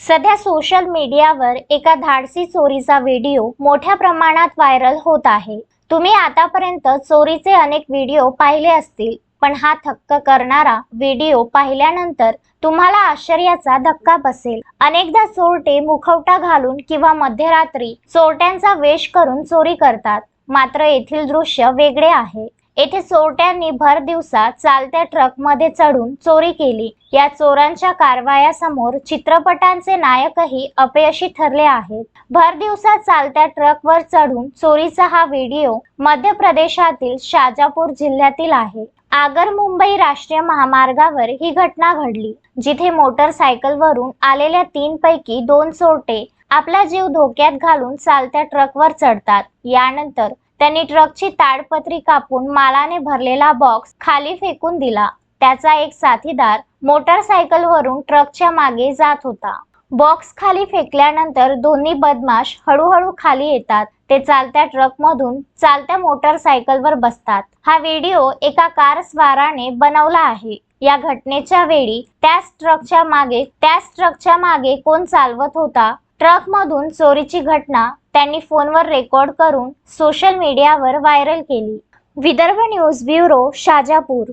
सध्या सोशल मीडियावर एका धाडसी चोरीचा व्हिडिओ मोठ्या प्रमाणात व्हायरल होत आहे. तुम्ही आतापर्यंत चोरीचे अनेक व्हिडिओ पाहिले असतील पण हा थक्क करणारा व्हिडिओ पाहिल्यानंतर तुम्हाला आश्चर्याचा धक्का बसेल. अनेकदा चोरटे मुखवटा घालून किंवा मध्यरात्री चोरट्यांचा वेश करून चोरी करतात. मात्र येथील दृश्य वेगळे आहे. येथे चोरट्यांनी भर दिवसा चालत्या ट्रकमध्ये चढून चोरी केली. या चोरांच्या कारवायासमोर चित्रपटांचे नायकही अपयशी ठरले आहेत. भर दिवसा चालत्या ट्रकवर चढून चोरीचा हा व्हिडिओ मध्य प्रदेशातील शाजापूर जिल्ह्यातील आहे. आगर मुंबई राष्ट्रीय महामार्गावर ही घटना घडली जिथे मोटरसायकलवरून आलेल्या तीन पैकी दोन चोरटे आपला जीव धोक्यात घालून चालत्या ट्रकवर चढतात. यानंतर त्यांनी ट्रकची ताडपत्री कापून मालाने भरलेला बॉक्स खाली फेकून दिला. त्याचा एक साथीदार मोटरसायकलवरून ट्रकच्या मागे जात होता. बॉक्स खाली फेकल्यानंतर दोन्ही बदमाश हळूहळू खाली येतात. ते चालत्या ट्रकमधून चालत्या मोटरसायकलवर बसतात. हा व्हिडिओ एका कार स्वाराने बनवला आहे. या घटनेच्या वेळी त्याच ट्रकच्या मागे त्याच ट्रकच्या मागे कोण चालवत होता? ट्रक मधून चोरीची घटना त्यांनी फोनवर रेकॉर्ड करून सोशल मीडियावर व्हायरल केली. Vidarbha news bureau Shajapur.